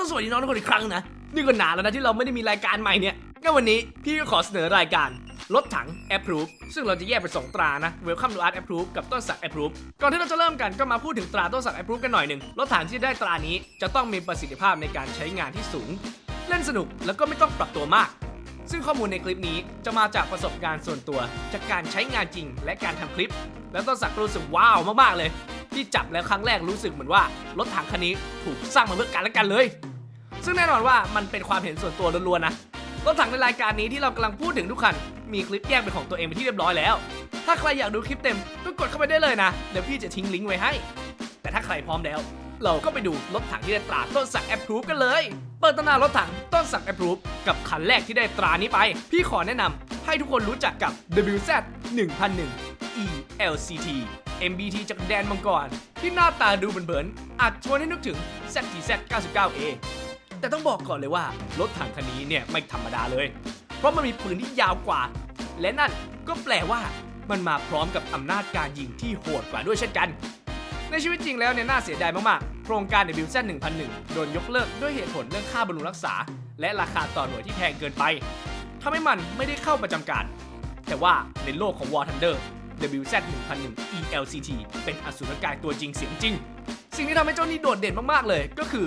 ต้องสวัสดีน้องทุกคนอีกครั้งนะ นี่ก็นานแล้วนะที่เราไม่ได้มีรายการใหม่เนี่ยงั้นวันนี้พี่ก็ขอเสนอรายการรถถัง Approve ซึ่งเราจะแยกเป็นสองตรานะ Welcome to Art Approve กับต้นสัก Approve ก่อนที่เราจะเริ่มกันก็มาพูดถึงตราต้นสัก Approve กันหน่อยหนึ่งรถถังที่ได้ตรานี้จะต้องมีประสิทธิภาพในการใช้งานที่สูง เล่นสนุกแล้วก็ไม่ต้องปรับตัวมาก ซึ่งข้อมูลในคลิปนี้จะมาจากประสบการณ์ส่วนตัว จากการใช้งานจริง และการทำคลิป แล้วต้นสักรู้สึกว้าวมากๆเลย ที่จับแล้วครั้งแรกรู้สึกเหมือนว่ารถถังคันนี้ถูกสร้างมาเพื่อกันและกันเลย ซึ่งแน่นอนว่ามันเป็นความเห็นส่วนตัวล้วนๆนะรถถังในรายการนี้ที่เรากำลังพูดถึงทุกคัน มีคลิปแยกเป็นของตัวเองไปนที่เรียบร้อยแล้ว ถ้าใครอยากดูคลิปเต็มก็กดเข้าไปได้เลยนะ เดี๋ยวพี่จะทิ้งลิงก์ไว้ให้ แต่ถ้าใครพร้อมแล้ว เราก็ไปดูรถถังที่ได้ตราต้นสักแอปพรูฟกันเลย เปิดตำนานรถถังต้นสักแอปพรูฟกับคันแรกที่ได้ตรานี้ไป พี่ขอแนะนำให้ทุกคนรู้จักกับ WZ 1001 ELCT MBT จากแดนมังกรที่หน้าตาดูเผินๆอาจชวนให้นึกถึง ZTZ 99A แต่ต้องบอกก่อนเลยว่ารถถังคันนี้เนี่ยไม่ธรรมดาเลย เพราะมันมีปืนที่ยาวกว่า และนั่นก็แปลว่ามันมาพร้อมกับอำนาจการยิงที่โหดกว่าด้วยเช่นกัน ในชีวิตจริงแล้วเนี่ยน่าเสียดายมากๆ โครงการ WZ 1001 โดนยกเลิกด้วยเหตุผลเรื่องค่าบำรุงรักษา และราคาต่อหน่วยที่แพงเกินไปทำให้มันไม่ได้เข้าประจำการ แต่ว่าในโลกของ War Thunder WZ 1001 ELCT เป็นอสูรกายตัวจริงเสียงจริง สิ่งที่ทำให้เจ้านี่โดดเด่นมากๆเลย ก็คือ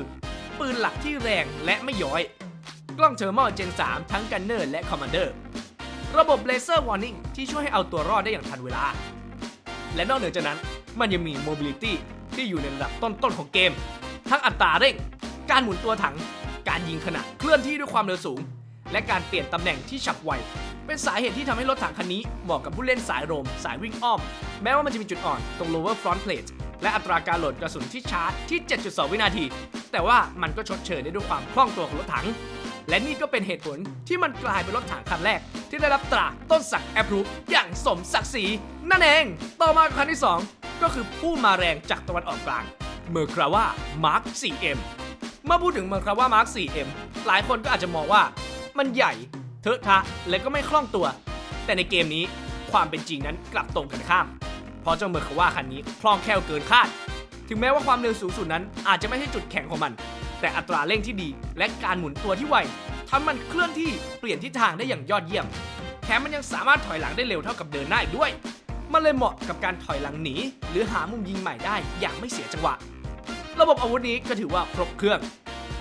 ปืนหลักที่แรงและไม่ย้อย กล้องเทอร์มอลเจน 3 ทั้งกันเนอร์และคอมมานเดอร์ระบบเลเซอร์วอร์นิ่งที่ช่วยให้เอาตัวรอดได้อย่างทันเวลา และนอกเหนือจากนั้นมันยังมี Mobility ที่อยู่ในระดับต้นๆของเกม ทั้งอัตราเร่ง การหมุนตัวถัง การยิงขณะเคลื่อนที่ด้วยความเร็วสูง และการเปลี่ยนตำแหน่งที่ฉับไว เป็นสาเหตุที่ทำให้รถถังคันนี้เหมาะกับผู้เล่นสายโรม สายวิ่งอ้อม แม้ว่ามันจะมีจุดอ่อนตรง lower front plate และอัตราการโหลดกระสุนที่ชาร์จที่ 7.2 วินาที แต่ว่ามันก็ชดเชยได้ด้วยความคล่องตัวของรถถัง และนี่ก็เป็นเหตุผลที่มันกลายเป็นรถถังคันแรก ที่ได้รับตราต้นสักแอปรูปอย่างสมศักดิ์ศรีนั่นเอง ต่อมาคันที่ 2 ก็คือผู้มาแรงจากตะวันออกกลางเมอร์คราว่ามาร์ค 4M เมื่อพูดถึงเมอร์คราว่ามาร์ค 4M หลายคนก็อาจจะมองว่า มันใหญ่เทอะทะและก็ไม่คล่องตัว แต่ในเกมนี้ความเป็นจริงนั้นกลับตรงกันข้าม เพราะเจ้าเมอร์คราว่าคันนี้คล่องแคล่วเกินคาด ถึงแม้ว่าความเร็วสูงสุดนั้น อาจจะไม่ใช่จุดแข็งของมัน แต่อัตราเร่งที่ดี และการหมุนตัวที่ไวทำมันเคลื่อนที่เปลี่ยนทิศทางได้อย่างยอดเยี่ยม แถมมันยังสามารถถอยหลังได้เร็วเท่ากับเดินหน้าอีกด้วย มันเลยเหมาะกับการถอยหลังหนี หรือหามุมยิงใหม่ได้อย่างไม่เสียจังหวะ ระบบอาวุธนี้ก็ถือว่าครบเครื่อง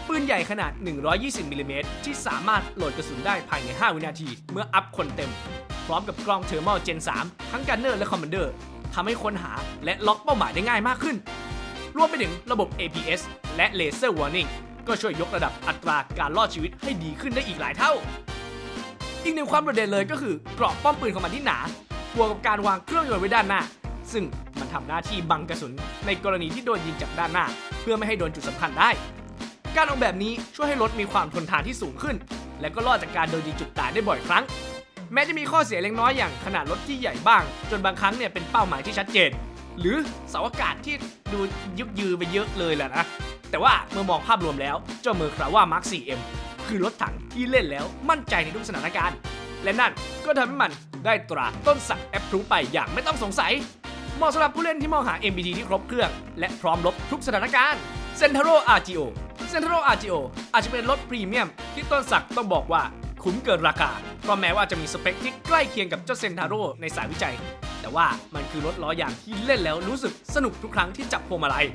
ปืนใหญ่ขนาด 120มิลลิเมตรที่สามารถโหลดกระสุนได้ภายใน 5 วินาที เมื่ออัพคนเต็ม พร้อมกับกล้องเทอร์มอลเจน 3 ทั้งกันเนอร์และคอมมานเดอร์ทำให้ค้นหาและล็อกเป้าหมายได้ง่ายมากขึ้น รวมไปถึงระบบ APS และ Laser Warning ก็ช่วยยกระดับอัตราการรอดชีวิตให้ดีขึ้นได้อีกหลายเท่า อีกหนึ่งความโดดเด่นเลยก็คือเกราะป้อมปืนของมันที่หนาบวกกับการวางเครื่องยนต์ไว้ด้านหน้า ซึ่งมันทำหน้าที่บังกระสุน ในกรณีที่โดนยิงจากด้านหน้า เพื่อไม่ให้โดนจุดสำคัญได้ การออกแบบนี้ช่วยให้รถมีความทนทานที่สูงขึ้น และก็รอดจากการโดนยิงจุดตายได้บ่อยครั้ง แม้จะมีข้อเสียเล็กน้อยอย่างขนาดรถที่ใหญ่บ้าง จนบางครั้งเนี่ยเป็นเป้าหมายที่ชัดเจน หรือเสาอากาศที่ดูยึกยือไปเยอะเลยแหละนะ แต่ว่าเมื่อมองภาพรวมแล้ว เจ้าเมอร์คราว่ามาร์ค 4M คือรถถังที่เล่นแล้วมั่นใจในทุกสถานการณ์ และนั่นก็ทำให้มันได้ตราต้นสักแอปพรูไปอย่างไม่ต้องสงสัยเหมาะสำหรับผู้เล่นที่มองหา MBT ที่ครบเครื่อง และพร้อมรบทุกสถานการณ์ Centro RGO Centro RGO อาจจะเป็นรถพรีเมียมที่ต้นสักต้องบอกว่าคุ้มเกินราคาเพราะแม้ว่าจะมีสเปคที่ใกล้เคียงกับเจ้าเซนทาโรในสายวิจัย แต่ว่ามันคือรถล้อยางที่เล่นแล้วรู้สึกสนุกทุกครั้งที่จับพวงมาลัย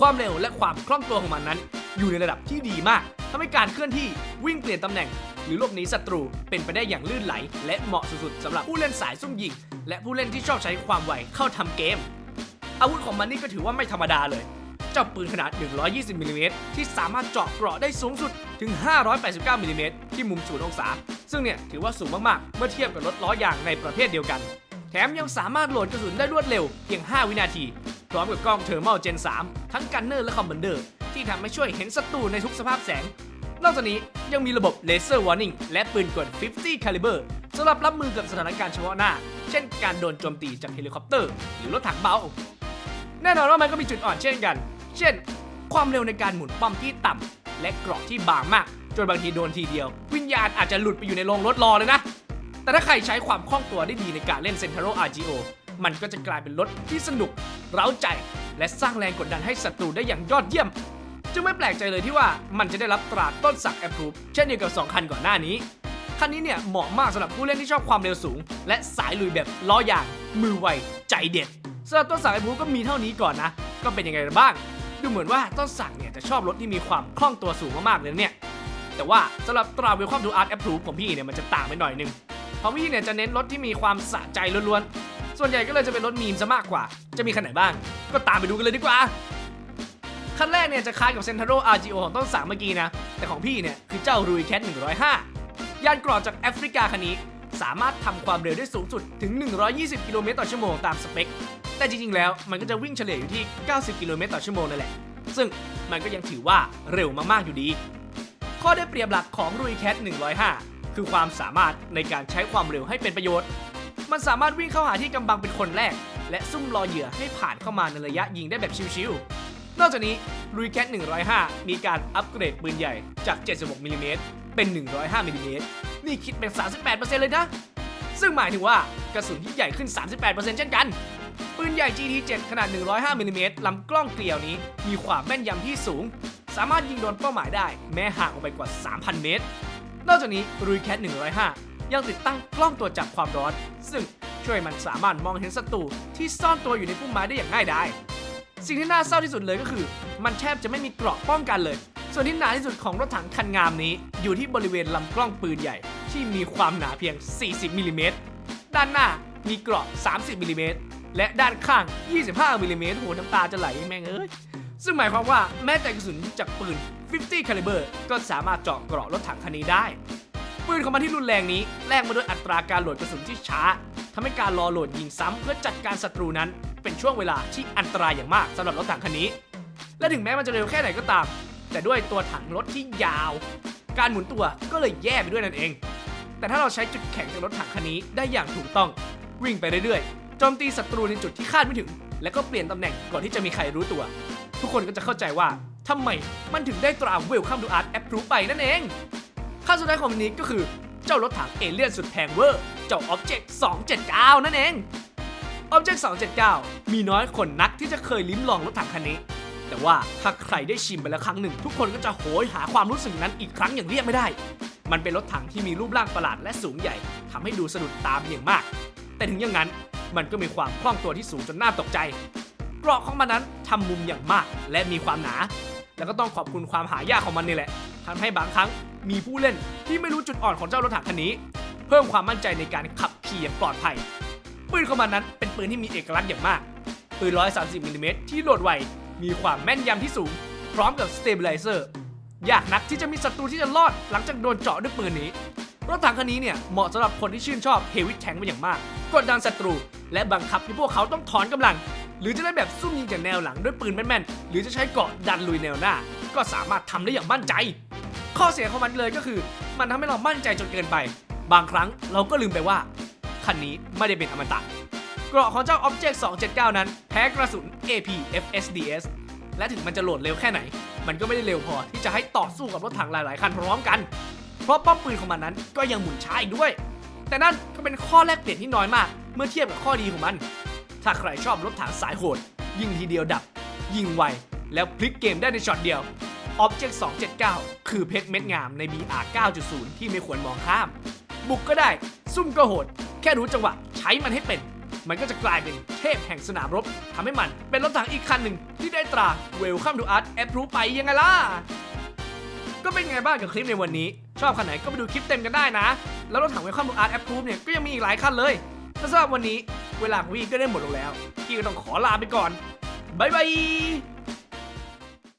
ความเร็วและความคล่องตัวของมันนั้น อยู่ในระดับที่ดีมากทำให้การเคลื่อนที่วิ่งเปลี่ยนตำแหน่ง หรือหลบหนีศัตรูเป็นไปได้อย่างลื่นไหล และเหมาะสุดๆสำหรับผู้เล่นสายซุ่มยิง และผู้เล่นที่ชอบใช้ความไวเข้าทำเกม อาวุธของมันนี่ก็ถือว่าไม่ธรรมดาเลยเจ้าปืนขนาด 120มิลลิเมตรที่สามารถเจาะเกราะได้สูงสุดถึง 589มิลลิเมตรที่มุมศูนย์องศา ซึ่งเนี่ยถือว่าสูงมาก ๆ เมื่อเทียบกับรถล้อยางในประเภทเดียวกัน แถมยังสามารถโหลดกระสุนได้รวดเร็วเพียง 5 วินาที พร้อมกับกล้องเทอร์มอลเจน 3 ทั้งกันเนอร์และคอมมานเดอร์ ที่ทำให้ช่วยเห็นศัตรูในทุกสภาพแสง นอกจากนี้ยังมีระบบ Laser Warning และปืนกล 50 Caliber สำหรับรับมือกับสถานการณ์เฉพาะหน้า เช่นการโดนโจมตีจากเฮลิคอปเตอร์ หรือรถถังเบา แน่นอนว่ามันก็มีจุดอ่อนเช่นกัน เช่น ความเร็วในการหมุนป้อมที่ต่ำและเกราะที่บางมาก จนบางทีโดนทีเดียว วิญญาณอาจจะหลุดไปอยู่ในโรงรถรอเลยนะ แต่ถ้าใครใช้ความคล่องตัวได้ดีในการเล่น Centro RGO มันก็จะกลายเป็นรถที่สนุก เร้าใจ และสร้างแรงกดดันให้ศัตรูได้อย่างยอดเยี่ยม จึงไม่แปลกใจเลยที่ว่ามันจะได้รับตราต้นสักแอปพรูฟเช่นเดียวกับ 2 คันก่อนหน้านี้ คันนี้เนี่ยเหมาะมากสำหรับผู้เล่นที่ชอบความเร็วสูง และสายลุยแบบล้อยาง มือไว ใจเด็ดสำหรับต้นสักแอปพรูฟก็มีเท่านี้ก่อนนะ ก็เป็นยังไงกันบ้าง ดูเหมือนว่าต้นสักเนี่ยจะชอบรถที่มีความคล่องตัวสูงมากๆเลยเนี่ยแต่ว่าสำหรับตราเวลคอมทูอาร์ตแอปพรูฟของพี่เนี่ยมันจะต่างไปหน่อยนึง เพราะพี่เนี่ยจะเน้นรถที่มีความสะใจล้วนๆ ส่วนใหญ่ก็เลยจะเป็นรถมีมซะมากกว่า จะมีคันไหนบ้าง ก็ตามไปดูกันเลยดีกว่า คันแรกเนี่ยจะคล้ายกับเซนทาโร RGO ของต้นสามเมื่อกี้นะ แต่ของพี่เนี่ยคือเจ้ารุยแคท105 ยานกรอดจากแอฟริกาคันนี้ สามารถทำความเร็วได้สูงสุดถึง 120 กิโลเมตรต่อชั่วโมงตามสเปค แต่จริงๆ แล้วมันก็จะวิ่งเฉลี่ยอยู่ที่ 90 กิโลเมตรต่อชั่วโมงนั่นแหละ ซึ่งมันก็ยังถือว่าเร็วมากๆ อยู่ดี ข้อได้เปรียบหลักของรุยแคท105 คือความสามารถในการใช้ความเร็วให้เป็นประโยชน์ มันสามารถวิ่งเข้าหาที่กำบังเป็นคนแรก และซุ่มรอเหยื่อให้ผ่านเข้ามาในระยะยิงได้แบบชิวๆ นอกจากนี้รุยแคท105 มีการอัปเกรดปืนใหญ่จาก 76มิลลิเมตรเป็น 105มิลลิเมตรนี่คิดเป็น 38%เลยนะ ซึ่งหมายถึงว่ากระสุนที่ใหญ่ขึ้น 38%เช่นกันปืนใหญ่ GT7 ขนาด 105มิลลิเมตรลำกล้องเกลียวนี้มีความแม่นยำที่สูง สามารถยิงโดนเป้าหมายได้แม้ห่างออกไปกว่า 3,000 เมตร นอกจากนี้รุยแคท105 ยังติดตั้งกล้องตรวจับความร้อน ซึ่งช่วยมันสามารถมองเห็นศัตรูที่ซ่อนตัวอยู่ในพุ่มไม้ได้อย่างง่ายดายสิ่งที่น่าเศร้าที่สุดเลยก็คือ มันแทบจะไม่มีเกราะป้องกันเลย ส่วนที่หนาที่สุดของรถถังคันงามนี้ อยู่ที่บริเวณลำกล้องปืนใหญ่ ที่มีความหนาเพียง 40มิลลิเมตรด้านหน้ามีเกราะ 30มิลลิเมตรและด้านข้าง 25มิลลิเมตรโหน้ำตาจะไหลแม่งเอ้ย ซึ่งหมายความว่าแม้แต่กระสุนจากปืน 50 caliber ก็สามารถเจาะเกราะรถถังคันนี้ได้ ปืนของมันที่รุนแรงนี้แลกมาด้วยอัตราการโหลดกระสุนที่ช้าทำให้การรอโหลดยิงซ้ำเพื่อจัดการศัตรูนั้น เป็นช่วงเวลาที่อันตรายอย่างมากสำหรับรถถังคันนี้ และถึงแม้มันจะเร็วแค่ไหนก็ตาม แต่ด้วยตัวถังรถที่ยาว การหมุนตัวก็เลยแย่ไปด้วยนั่นเอง แต่ถ้าเราใช้จุดแข็งจากรถถังคันนี้ได้อย่างถูกต้อง วิ่งไปเรื่อยๆโจมตีศัตรูในจุดที่คาดไม่ถึง แล้วก็เปลี่ยนตำแหน่งก่อนที่จะมีใครรู้ตัว ทุกคนก็จะเข้าใจว่าทำไมมันถึงได้ตรา Welcome to Art Approve ไปนั่นเองขั้นสุดท้ายของวันนี้ก็คือเจ้ารถถังเอเลี่ยนสุดแพงเวอร์ เจ้า Object 279 นั่นเอง Object 279 มีน้อยคนนักที่จะเคยลิ้มลองรถถังคันนี้ แต่ว่าถ้าใครได้ชิมไปแล้วครั้งหนึ่ง ทุกคนก็จะโหยหาความรู้สึกนั้นอีกครั้งอย่างเรียกไม่ได้ มันเป็นรถถังที่มีรูปร่างประหลาดและสูงใหญ่ทำให้ดูสะดุดตาเป็นอย่างมาก แต่ถึงอย่างนั้นมันก็มีความคล่องตัวที่สูงจนน่าตกใจ เกราะของมันนั้นทำมุมอย่างมาก และมีความหนา แล้วก็ต้องขอบคุณความหายากของมันนี่แหละทำให้บางครั้งมีผู้เล่นที่ไม่รู้จุดอ่อนของเจ้ารถถังคันนี้ เพิ่มความมั่นใจในการขับขี่อย่างปลอดภัยปืนของมันนั้นเป็นปืนที่มีเอกลักษณ์อย่างมากปืน 130มิลลิเมตรที่โหลดไว มีความแม่นยำที่สูง พร้อมกับสเตเบลไลเซอร์ยากนักที่จะมีศัตรูที่จะรอดหลังจากโดนเจาะด้วยปืนนี้ รถถังคันนี้เนี่ยเหมาะสำหรับคนที่ชื่นชอบเฮวิทแทงเป็นอย่างมาก กดดันศัตรู และบังคับให้พวกเขาต้องถอนกำลัง หรือจะได้แบบซุ่มยิงจากแนวหลังด้วยปืนแม่นๆหรือจะใช้เกาะดันลุยแนวหน้า ก็สามารถทำได้อย่างมั่นใจ ข้อเสียของมันเลยก็คือ มันทำให้เรามั่นใจจนเกินไป บางครั้งเราก็ลืมไปว่าคันนี้ไม่ได้เป็นอมตะเกราะของเจ้า Object 279 นั้น แพ้กระสุน AP FSDS และถึงมันจะโหลดเร็วแค่ไหน มันก็ไม่ได้เร็วพอที่จะให้ต่อสู้กับรถถังหลาย ๆ คันพร้อมกัน เพราะป้อมปืนของมันนั้นก็ยังหมุนช้าอีกด้วย แต่นั่นก็เป็นข้อแลกเปลี่ยนที่น้อยมาก เมื่อเทียบกับข้อดีของมัน ถ้าใครชอบรถถังสายโหด ยิงทีเดียวดับ ยิงไว แล้วพลิกเกมได้ในช็อตเดียว Object 279 คือเพชรเม็ดงามใน BR 9.0 ที่ไม่ควรมองข้าม บุกก็ได้ ซุ่มก็โหด แค่รู้จังหวะใช้มันให้เป็น มันก็จะกลายเป็นเทพแห่งสนามรบทำให้มันเป็นรถถังอีกคันหนึ่งที่ได้ตรา Welcome to Art Approve ไปยังไงล่ะก็เป็นไงบ้างกับคลิปในวันนี้ ชอบคันไหนก็ไปดูคลิปเต็มกันได้นะ แล้วรถถัง Welcome to Art Approve เนี่ยก็ยังมีอีกหลายคันเลย แต่สำหรับวันนี้เวลาของพี่ก็ได้หมดลงแล้ว พี่ก็ต้องขอลาไปก่อนบ๊ายบาย